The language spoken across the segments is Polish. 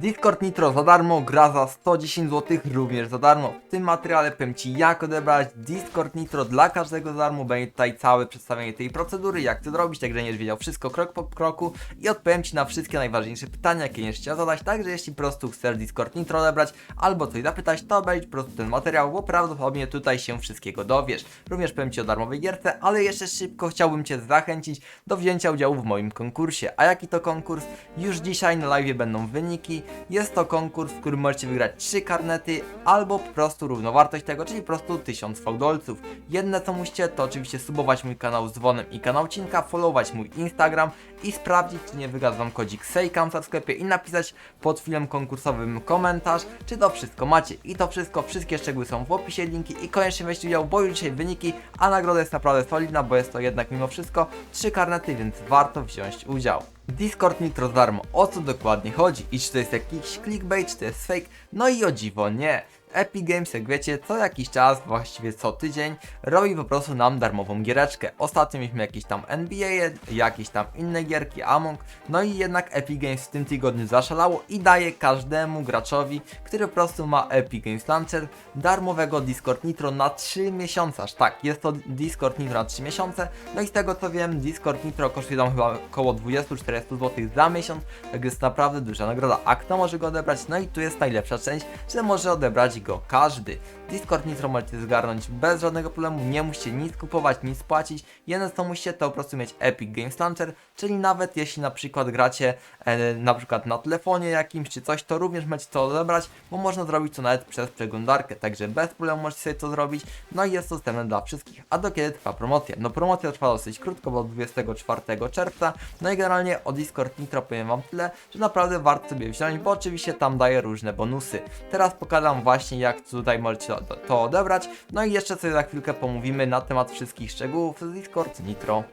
Discord Nitro za darmo, gra za 110 zł również za darmo. W tym materiale powiem Ci jak odebrać Discord Nitro dla każdego za darmo. Będzie tutaj całe przedstawienie tej procedury, jak to zrobić, tak będziesz wiedział wszystko krok po kroku i odpowiem Ci na wszystkie najważniejsze pytania, jakie będziesz chciał zadać. Także jeśli po prostu chcesz Discord Nitro odebrać albo coś zapytać, to obejrz po prostu ten materiał, bo prawdopodobnie tutaj się wszystkiego dowiesz. Również powiem Ci o darmowej gierce, ale jeszcze szybko chciałbym Cię zachęcić do wzięcia udziału w moim konkursie. A jaki to konkurs? Już dzisiaj na live będą wyniki. Jest to konkurs, w którym możecie wygrać 3 karnety albo po prostu równowartość tego, czyli po prostu 1000 fałdolców. Jedne co musicie to oczywiście subować mój kanał z dzwonem i kanał Cinka, followować mój Instagram i sprawdzić czy nie wygadł wam kodzik SEJKAMSA w sklepie i napisać pod filmem konkursowym komentarz, czy to wszystko macie. I to wszystko, wszystkie szczegóły są w opisie, linki i koniecznie weźcie udział, bo już dzisiaj wyniki, a nagroda jest naprawdę solidna, bo jest to jednak mimo wszystko 3 karnety, więc warto wziąć udział. Discord Nitro za darmo. O co dokładnie chodzi? I czy to jest jakiś clickbait, czy to jest fake? No i o dziwo nie. Epic Games, jak wiecie, co jakiś czas, właściwie co tydzień, robi po prostu nam darmową giereczkę. Ostatnio mieliśmy jakieś tam NBA, jakieś tam inne gierki, Among, no i jednak Epic Games w tym tygodniu zaszalało i daje każdemu graczowi, który po prostu ma Epic Games Launcher, darmowego Discord Nitro na 3 miesiące, aż tak, jest to Discord Nitro na 3 miesiące, no i z tego co wiem, Discord Nitro kosztuje tam chyba około 20-40 zł za miesiąc, tak jest naprawdę duża nagroda. A kto może go odebrać? No i tu jest najlepsza część, że może odebrać go każdy. Discord Nitro możecie zgarnąć bez żadnego problemu, nie musicie nic kupować, nic płacić. Jedyne co musicie to po prostu mieć Epic Games Launcher, czyli nawet jeśli na przykład gracie e, na przykład na telefonie jakimś czy coś, to również możecie to odebrać, bo można zrobić to nawet przez przeglądarkę, także bez problemu możecie sobie to zrobić. No i jest to dostępne dla wszystkich. A do kiedy trwa promocja? No promocja trwa dosyć krótko, bo od 24 czerwca. No i generalnie o Discord Nitro powiem wam tyle, że naprawdę warto sobie wziąć, bo oczywiście tam daje różne bonusy. Teraz pokażę właśnie jak tutaj możecie to, to odebrać. No i jeszcze sobie za chwilkę pomówimy na temat wszystkich szczegółów z Discord Nitro.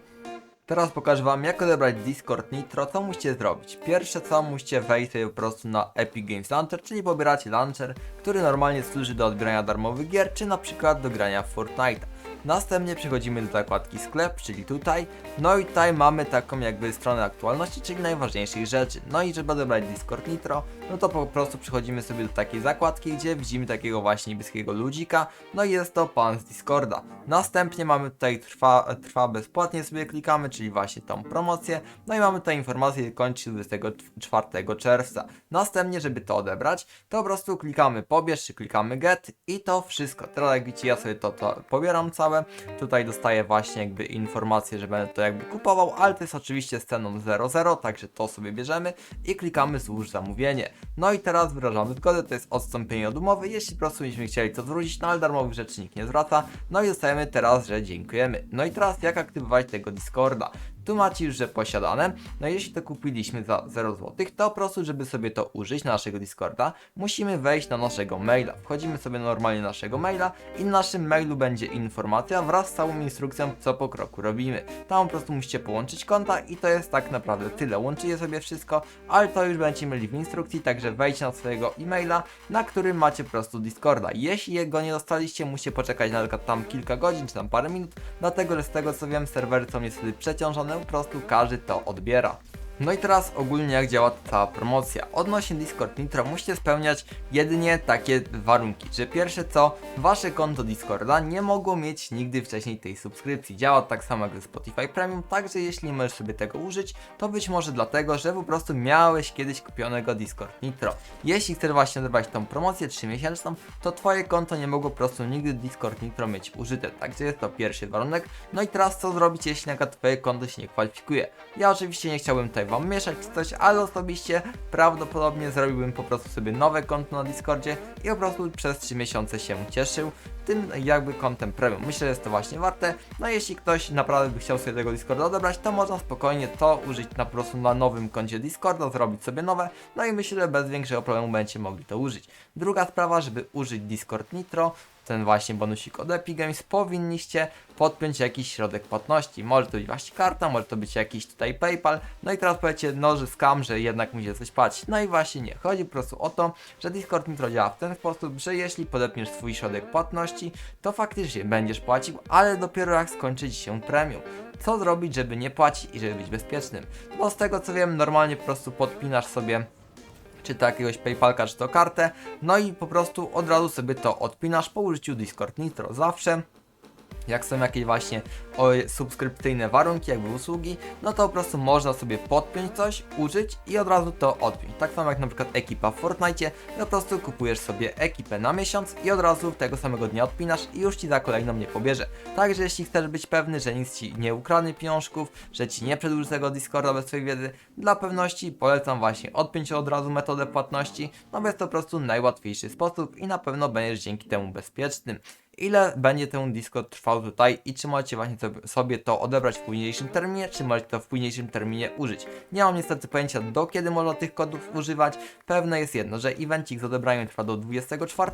Teraz pokażę wam jak odebrać Discord Nitro, co musicie zrobić. Pierwsze co musicie wejść sobie po prostu na Epic Games Launcher, czyli pobieracie launcher, który normalnie służy do odbierania darmowych gier, czy na przykład do grania w Fortnite. Następnie przechodzimy do zakładki sklep, czyli tutaj. No i tutaj mamy taką jakby stronę aktualności, czyli najważniejszych rzeczy. No i żeby odebrać Discord Nitro, no to po prostu przechodzimy sobie do takiej zakładki, gdzie widzimy takiego właśnie niebieskiego ludzika. No i jest to pan z Discorda. Następnie mamy tutaj trwa, trwa bezpłatnie sobie klikamy, czyli właśnie tą promocję. No i mamy tutaj informację, kończy się 24 czerwca. Następnie, żeby to odebrać, to po prostu klikamy pobierz, czy klikamy get i to wszystko. Teraz jak widzicie, ja sobie to, to pobieram całe. Tutaj dostaję właśnie jakby informację, że będę to jakby kupował, ale to jest oczywiście z ceną 00, także to sobie bierzemy i klikamy złóż zamówienie. No i teraz wyrażamy zgodę, to jest odstąpienie od umowy, jeśli po prostu byśmy chcieli to zwrócić, no ale darmowych rzeczy nikt nie zwraca. No i dostajemy teraz, że dziękujemy. No i teraz jak aktywować tego Discorda? Tu macie już, że posiadane. No i jeśli to kupiliśmy za 0 zł, to po prostu, żeby sobie to użyć na naszego Discorda, musimy wejść na naszego maila. Wchodzimy sobie normalnie na naszego maila i na naszym mailu będzie informacja wraz z całą instrukcją, co po kroku robimy. Tam po prostu musicie połączyć konta i to jest tak naprawdę tyle. Łączycie sobie wszystko, ale to już będziecie mieli w instrukcji, także wejdźcie na swojego e-maila, na którym macie po prostu Discorda. Jeśli go nie dostaliście, musicie poczekać na przykład tam kilka godzin, czy tam parę minut, dlatego że z tego co wiem, serwery są niestety przeciążone, po prostu każdy to odbiera. No i teraz ogólnie jak działa ta promocja. Odnośnie Discord Nitro musicie spełniać jedynie takie warunki, że pierwsze co, wasze konto Discorda nie mogło mieć nigdy wcześniej tej subskrypcji. Działa tak samo jak ze Spotify Premium, także jeśli nie możesz sobie tego użyć, to być może dlatego, że po prostu miałeś kiedyś kupionego Discord Nitro. Jeśli chcesz właśnie odebrać tą promocję 3 miesięczną, to twoje konto nie mogło po prostu nigdy Discord Nitro mieć użyte, także jest to pierwszy warunek. No i teraz co zrobić, jeśli na twoje konto się nie kwalifikuje? Ja oczywiście nie chciałbym tutaj wam mieszać czy coś, ale osobiście prawdopodobnie zrobiłbym po prostu sobie nowe konto na Discordzie i po prostu przez 3 miesiące się cieszył tym jakby kontem premium. Myślę, że jest to właśnie warte. No jeśli ktoś naprawdę by chciał sobie tego Discorda odebrać, to można spokojnie to użyć na po prostu na nowym koncie Discorda, zrobić sobie nowe, no i myślę, że bez większego problemu będziecie mogli to użyć. Druga sprawa, żeby użyć Discord Nitro, ten właśnie bonusik od Epic Games, powinniście podpiąć jakiś środek płatności. Może to być właśnie karta, może to być jakiś tutaj PayPal. No i teraz powiecie, no że skam, że jednak musicie coś płacić. No i właśnie nie. Chodzi po prostu o to, że Discord Nitro działa w ten sposób, że jeśli podepniesz swój środek płatności, to faktycznie będziesz płacił, ale dopiero jak skończy ci się premium. Co zrobić, żeby nie płacić i żeby być bezpiecznym? Bo z tego co wiem, normalnie po prostu podpinasz sobie czy to jakiegoś PayPalka, czy to kartę, no i po prostu od razu sobie to odpinasz po użyciu Discord Nitro zawsze. Jak są jakieś właśnie subskrypcyjne warunki, jakby usługi, no to po prostu można sobie podpiąć coś, użyć i od razu to odpiąć. Tak samo jak na przykład ekipa w Fortnite, no po prostu kupujesz sobie ekipę na miesiąc i od razu tego samego dnia odpinasz i już ci za kolejną nie pobierze. Także jeśli chcesz być pewny, że nic ci nie ukradnie pieniążków, że ci nie przedłuży tego Discorda bez twojej wiedzy, dla pewności polecam właśnie odpiąć od razu metodę płatności, no bo jest to po prostu najłatwiejszy sposób i na pewno będziesz dzięki temu bezpiecznym ile będzie ten Discord trwał tutaj i czy możecie właśnie sobie- to odebrać w późniejszym terminie, czy możecie to w późniejszym terminie użyć. Nie mam niestety pojęcia do kiedy można tych kodów używać. Pewne jest jedno, że evencik z odebraniem trwa do 24,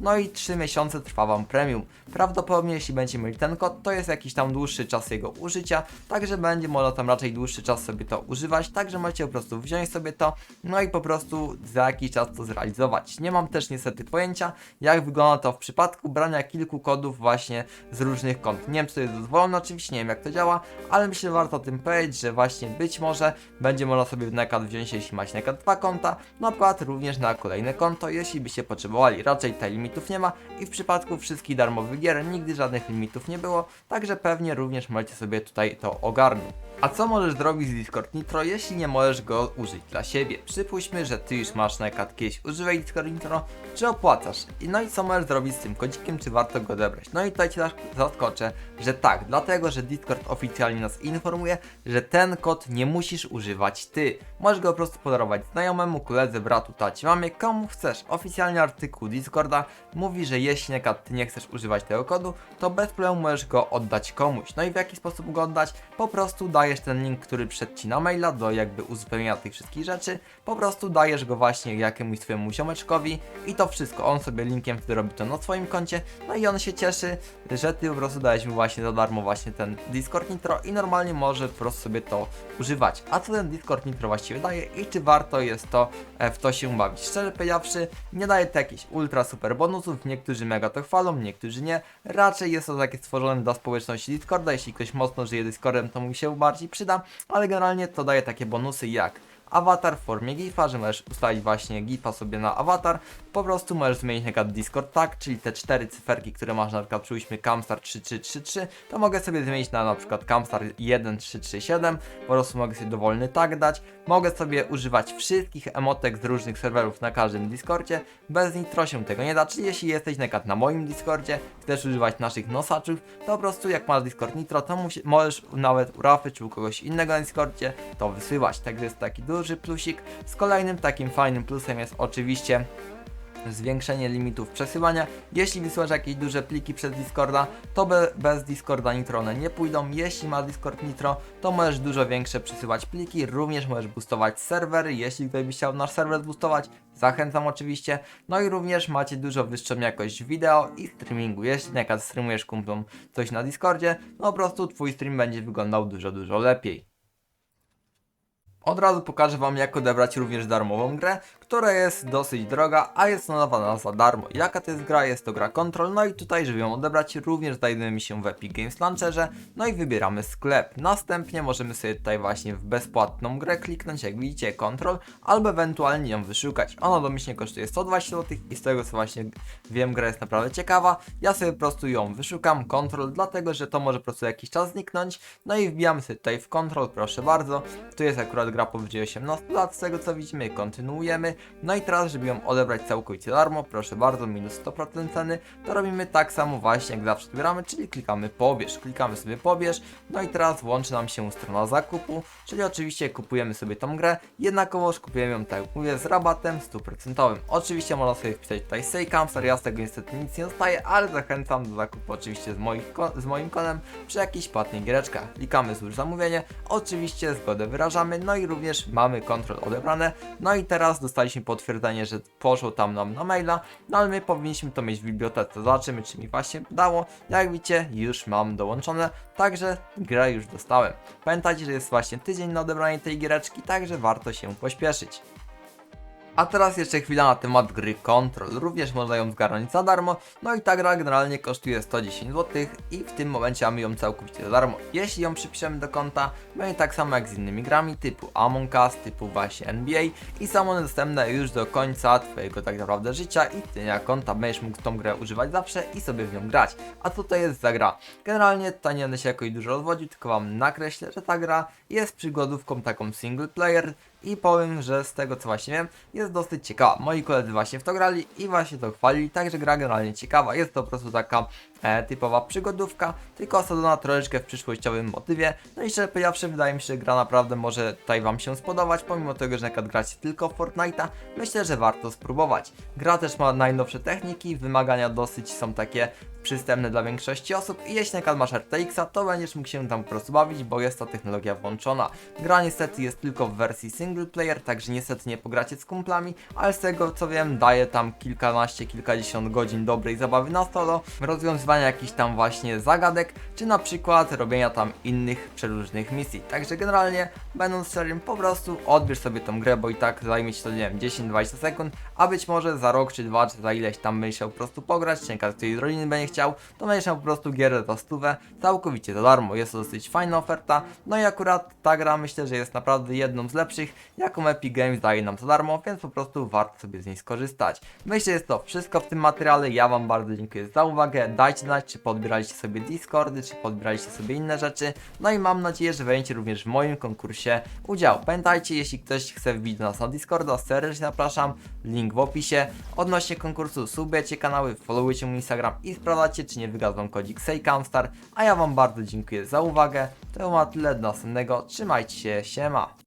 no i 3 miesiące trwa Wam premium. Prawdopodobnie jeśli będziecie mieli ten kod, to jest jakiś tam dłuższy czas jego użycia, także będzie można tam raczej dłuższy czas sobie to używać, także możecie po prostu wziąć sobie to, no i po prostu za jakiś czas to zrealizować. Nie mam też niestety pojęcia, jak wygląda to w przypadku brania kilku kodów właśnie z różnych kont. Nie wiem, czy to jest dozwolone, oczywiście nie wiem, jak to działa, ale myślę, że warto o tym powiedzieć, że właśnie być może będzie można sobie w Nekat wziąć, jeśli macie Nekat dwa konta, na przykład również na kolejne konto, jeśli byście potrzebowali. Raczej tutaj limitów nie ma i w przypadku wszystkich darmowych gier nigdy żadnych limitów nie było, także pewnie również możecie sobie tutaj to ogarnąć. A co możesz zrobić z Discord Nitro, jeśli nie możesz go użyć dla siebie? Przypuśćmy, że ty już masz Nekat kiedyś, używaj Discord Nitro, czy opłacasz? No i co możesz zrobić z tym kodzikiem, czy warto go odebrać? No i tutaj cię zas- zaskoczę, że tak, dlatego, że Discord oficjalnie nas informuje, że ten kod nie musisz używać ty. Możesz go po prostu podarować znajomemu, koledze, bratu, tacie, mamie, komu chcesz. Oficjalny artykuł Discorda mówi, że jeśli Nekat ty nie chcesz używać tego kodu, to bez problemu możesz go oddać komuś. No i w jaki sposób go oddać? Po prostu dajesz ten link, który przyszedł ci na maila do jakby uzupełnienia tych wszystkich rzeczy, po prostu dajesz go właśnie jakiemuś swojemu ziomeczkowi i to wszystko. On sobie linkiem wtedy robi to na swoim koncie, no i on się cieszy, że ty po prostu dałeś mu właśnie za darmo właśnie ten Discord Nitro i normalnie może po prostu sobie to używać. A co ten Discord Nitro właściwie daje i czy warto jest to e, w to się bawić? Szczerze powiedziawszy, nie daje to jakichś ultra super bonusów, niektórzy mega to chwalą, niektórzy nie. Raczej jest to takie stworzone dla społeczności Discorda, jeśli ktoś mocno żyje Discordem, to mu się bardziej przyda, ale generalnie to daje takie bonusy jak awatar w formie gifa, że możesz ustalić właśnie gifa sobie na awatar, po prostu możesz zmienić na przykład Discord tag, czyli te cztery cyferki, które masz na przykład przyjśmy Camstar 3333, to mogę sobie zmienić na na przykład Camstar 1337, po prostu mogę sobie dowolny tag dać, mogę sobie używać wszystkich emotek z różnych serwerów na każdym Discordzie, bez nitro się tego nie da, czyli jeśli jesteś na przykład na moim Discordzie, chcesz używać naszych nosaczów, to po prostu jak masz Discord nitro, to możesz nawet u Rafy czy u kogoś innego na Discordzie to wysyłać, także jest taki duży plusik. Z kolejnym takim fajnym plusem jest oczywiście zwiększenie limitów przesyłania. Jeśli wysyłasz jakieś duże pliki przez Discorda, to be, bez Discorda Nitro one nie pójdą. Jeśli ma Discord Nitro, to możesz dużo większe przesyłać pliki. Również możesz boostować serwery. Jeśli ktoś by chciał nasz serwer zboostować, zachęcam oczywiście. No i również macie dużo wyższą jakość wideo i streamingu. Jeśli na streamujesz kumplom coś na Discordzie, no po prostu twój stream będzie wyglądał dużo, dużo lepiej. Od razu pokażę Wam jak odebrać również darmową grę, która jest dosyć droga, a jest nadawana za darmo. Jaka to jest gra? Jest to gra Control, no i tutaj żeby ją odebrać również znajdujemy się w Epic Games Launcherze, no i wybieramy sklep. Następnie możemy sobie tutaj właśnie w bezpłatną grę kliknąć, jak widzicie Control, albo ewentualnie ją wyszukać. Ona domyślnie kosztuje 120 zł i z tego co właśnie wiem, gra jest naprawdę ciekawa. Ja sobie po prostu ją wyszukam, Control, dlatego że to może po prostu jakiś czas zniknąć, no i wbijamy sobie tutaj w Control, proszę bardzo. Tu jest akurat gra powyżej 18 lat, z tego co widzimy, kontynuujemy. No i teraz, żeby ją odebrać całkowicie darmo, proszę bardzo, minus 100% ceny, to robimy tak samo właśnie jak zawsze wybieramy, czyli klikamy pobierz, klikamy sobie pobierz, no i teraz włączy nam się strona zakupu, czyli oczywiście kupujemy sobie tą grę, jednakowoż kupujemy ją, tak jak mówię, z rabatem 100%. Oczywiście można sobie wpisać tutaj Sejkamstar, ja z tego niestety nic nie dostaję, ale zachęcam do zakupu oczywiście z, moich, z moim kodem przy jakichś płatnych giereczkach. Klikamy złóż zamówienie, oczywiście zgodę wyrażamy, no i również mamy kontrol odebrane, no i teraz dostaliśmy potwierdzenie, że poszło tam nam na maila, no ale my powinniśmy to mieć w bibliotece, zobaczymy czy mi właśnie dało, jak widzicie już mam dołączone, także grę już dostałem. Pamiętajcie, że jest właśnie tydzień na odebranie tej giereczki, także warto się pośpieszyć. A teraz jeszcze chwila na temat gry Control. Również można ją zgarnąć za darmo. No i ta gra generalnie kosztuje 110 zł i w tym momencie mamy ją całkowicie za darmo. Jeśli ją przypiszemy do konta, będzie tak samo jak z innymi grami typu Among Us, typu właśnie NBA i są one dostępne już do końca Twojego tak naprawdę życia i Ty jak konta będziesz mógł tą grę używać zawsze i sobie w nią grać. A co to jest za gra? Generalnie tutaj nie będę się jakoś dużo rozwodził, tylko Wam nakreślę, że ta gra jest przygodówką taką single player i powiem, że z tego co właśnie wiem, jest dosyć ciekawa. Moi koledzy właśnie w to grali i właśnie to chwalili, także gra generalnie ciekawa. Jest to po prostu taka e, typowa przygodówka, tylko osadzona troszeczkę w przyszłościowym motywie. No i szczerze powiedziawszy, wydaje mi się, że gra naprawdę może tutaj Wam się spodobać, pomimo tego, że na przykład gracie tylko w Fortnite'a, myślę, że warto spróbować. Gra też ma najnowsze techniki, wymagania dosyć są takie przystępne dla większości osób i jeśli na przykład masz RTX-a, to będziesz mógł się tam po prostu bawić, bo jest ta technologia włączona. Gra niestety jest tylko w wersji single player, także niestety nie pogracie z kumplami, ale z tego co wiem, daje tam kilkanaście, kilkadziesiąt godzin dobrej zabawy na solo, rozwiązywania jakichś tam właśnie zagadek, czy na przykład robienia tam innych przeróżnych misji. Także generalnie, będąc szczerym, po prostu odbierz sobie tą grę, bo i tak zajmie ci to, nie wiem, 10-20 sekund, a być może za rok, czy dwa, czy za ileś tam będziesz po prostu pograć, czy ktoś z rodziny będzie chciał, to będziesz miał po prostu gierę za stówę, całkowicie za darmo. Jest to dosyć fajna oferta, no i akurat ta gra myślę, że jest naprawdę jedną z lepszych, jaką Epic Games daje nam za darmo, więc po prostu warto sobie z niej skorzystać. Myślę, że jest to wszystko w tym materiale, ja Wam bardzo dziękuję za uwagę, dajcie znać, czy podbieraliście sobie Discordy, czy podbieraliście sobie inne rzeczy, no i mam nadzieję, że weźmiecie również w moim konkursie udział. Pamiętajcie, jeśli ktoś chce wbić do nas na Discorda, serdecznie zapraszam, link w opisie. Odnośnie konkursu, subujecie kanały, followujcie mój Instagram i sprawdzacie, czy nie wygadł wam kodzik SEJCAMSTAR, a ja wam bardzo dziękuję za uwagę, to ma tyle do następnego, trzymajcie się, siema!